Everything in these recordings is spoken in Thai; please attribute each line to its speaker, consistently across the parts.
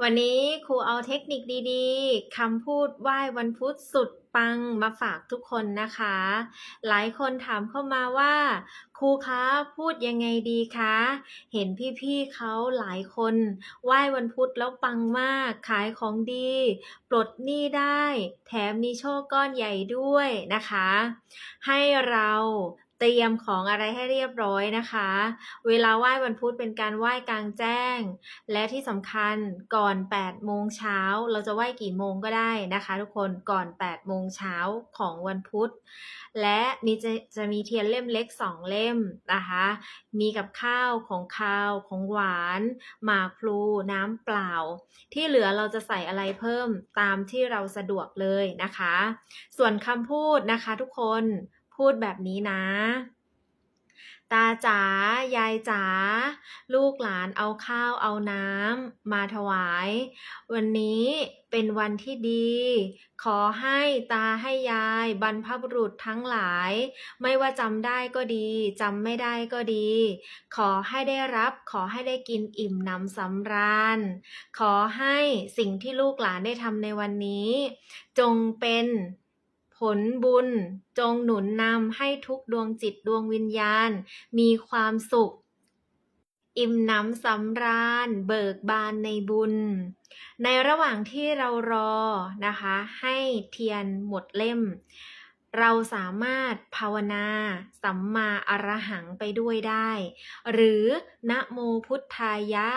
Speaker 1: วันนี้ครูเอาเทคนิคดีๆคำพูดไหว้วันพุธสุดปังมาฝากทุกคนนะคะ หลายคนถามเข้ามาว่า ครูคะพูดยังไงดีคะ เห็นพี่ๆเขาหลายคนไหว้วันพุธแล้วปังมากขายของดี ปลดหนี้ได้ แถมมีโชคก้อนใหญ่ด้วยนะคะ ให้เรา เตรียมของอะไรให้เรียบร้อยนะคะ เวลาไหว้วันพุธเป็นการไหว้กลางแจ้ง และที่สำคัญก่อน8โมงเช้าเราจะไหว้กี่โมงก็ได้นะคะ ทุกคนก่อน8โมงเช้าของวันพุธ และมีจะจะมีเทียนเล่มเล็ก 2 เล่มนะคะ มีกับข้าวของคาวของหวานหมากพลูน้ำเปล่า ที่เหลือเราจะใส่อะไรเพิ่มตามที่เราสะดวกเลยนะคะ ส่วนคำพูดนะคะทุกคน พูดแบบนี้นะ ตาจ๋ายายจ๋าลูกหลานเอาข้าวเอาน้ำมาถวาย วันนี้เป็นวันที่ดี ขอให้ตาให้ยายบรรพบุรุษทั้งหลาย ไม่ว่าจำได้ก็ดีจำไม่ได้ก็ดี ขอให้ได้รับขอให้ได้กินอิ่มหนำสำราญ ขอให้สิ่งที่ลูกหลานได้ทำในวันนี้ จงเป็น ลบุญ จงหนุนนำให้ทุกดวงจิตดวงวิญญาณ มีความสุข อิ่มหนำสำราญ เบิกบานในบุญ ในระหว่างที่เรารอนะคะ ให้เทียนหมดเล่ม เราสามารถภาวนา สัมมาอรหังไปด้วยได้ หรือนะโมพุทธายะ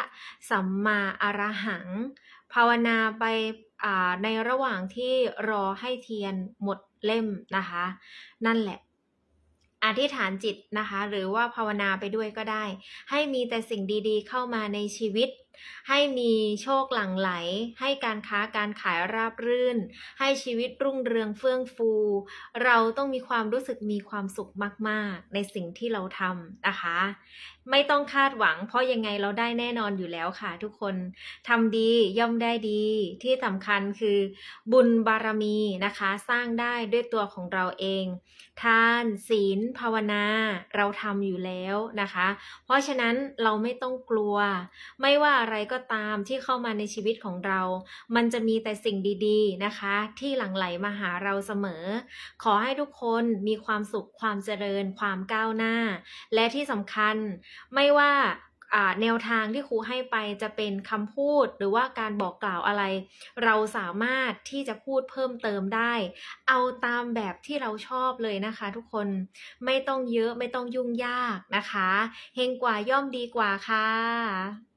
Speaker 1: สัมมาอรหัง ภาวนาไปาในระหว่างที่รอให้เทียนหมดเล่มนะคะ นั่นแหละอธิษฐานจิตนะคะ หรือว่าภาวนาไปด้วยก็ได้ ให้มีแต่สิ่งดีๆ เข้ามาในชีวิต ให้มีโชคหลั่งไหล ให้การค้าการขายราบรื่น ให้ชีวิตรุ่งเรืองเฟื่องฟู เราต้องมีความรู้สึกมีความสุขมากๆ ในสิ่งที่เราทำนะคะ ไม่ต้องคาดหวัง เพราะยังไงเราได้แน่นอนอยู่แล้วค่ะ ทุกคนทำดีย่อมได้ดี ที่สำคัญคือบุญบารมีนะคะ สร้างได้ด้วยตัวของเราเอง ทานศีล ภาวนา เราทำอยู่แล้วนะคะ เพราะฉะนั้นเราไม่ต้องกลัว ไม่ว่าอะไรก็ตามที่เข้ามาในชีวิตของเรา มันจะมีแต่สิ่งดีๆนะคะ ที่หลั่งไหลมาหาเราเสมอ ขอให้ทุกคนมีความสุขความเจริญ ความก้าวหน้า และที่สำคัญไม่ว่าแนวทางที่ครูให้ไปจะเป็นคำพูดหรือว่าการบอกกล่าวอะไร เราสามารถที่จะพูดเพิ่มเติมได้ เอาตามแบบที่เราชอบเลยนะคะ ทุกคนไม่ต้องเยอะไม่ต้องยุ่งยากนะคะเฮงกว่าย่อมดีกว่าค่ะ